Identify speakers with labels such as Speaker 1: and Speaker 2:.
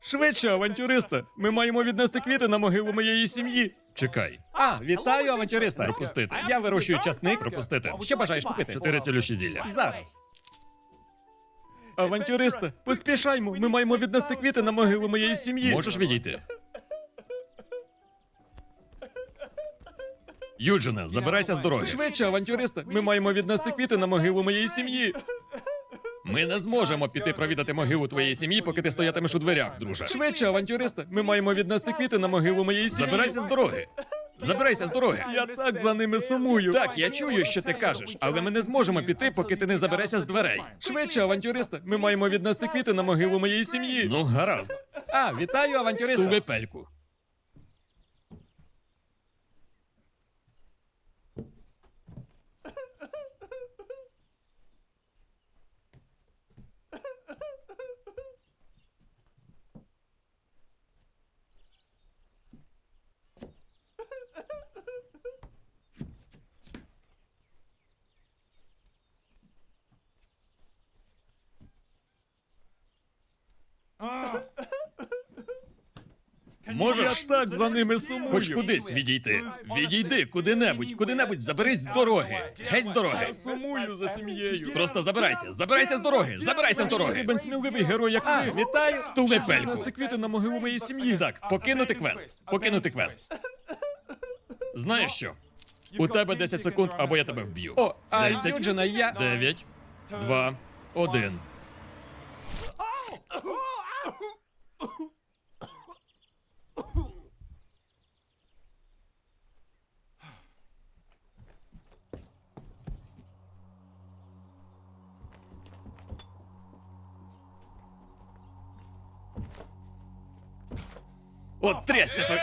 Speaker 1: Швидше, авантюриста. Ми маємо віднести квіти на могилу моєї сім'ї.
Speaker 2: Чекай.
Speaker 1: А, вітаю, авантюриста.
Speaker 2: Пропустити.
Speaker 1: Я вирощую часник.
Speaker 2: Пропустити.
Speaker 1: Що бажаєш купити?
Speaker 2: Чотири цілющі зілля.
Speaker 1: Зараз. Авантюриста, поспішаймо. Ми маємо віднести квіти на могилу моєї сім'ї.
Speaker 2: Можеш відійти? Юджине, забирайся з дороги.
Speaker 1: Швидше, авантюриста. Ми маємо віднести квіти на могилу моєї сім'ї.
Speaker 2: Ми не зможемо піти провідати могилу твоєї сім'ї, поки ти стоятимеш у дверях, друже.
Speaker 1: Швидше, авантюриста. Ми маємо віднести квіти на могилу моєї сім'ї.
Speaker 2: Забирайся з дороги. Забирайся з дороги.
Speaker 1: Я так за ними сумую.
Speaker 2: Так, я чую, що ти кажеш, але ми не зможемо піти, поки ти не заберешся з дверей.
Speaker 1: Швидше, авантюриста. Ми маємо віднести квіти на могилу моєї сім'ї.
Speaker 2: Ну, гаразд.
Speaker 1: А, вітаю, авантюриста.
Speaker 2: Стули пельку.
Speaker 1: Я так за ними сумую.
Speaker 2: хоч кудись відійти. Відійди куди-небудь, куди-небудь, заберись з дороги. Геть з дороги.
Speaker 1: Я сумую за сім'єю.
Speaker 2: Просто забирайся, забирайся з дороги, забирайся з дороги.
Speaker 1: Потрібен сміливий герой, як ви.
Speaker 2: вітаю. Стули
Speaker 1: Щоб
Speaker 2: пельку.
Speaker 1: віднести квіти на могилу моєї сім'ї.
Speaker 2: Так, покинути квест. Покинути квест. Знаєш що? У тебе 10 секунд, або я тебе вб'ю.
Speaker 1: О, а
Speaker 2: Десять.
Speaker 1: Юджина, я...
Speaker 2: 9, 2, 1. От трясся то.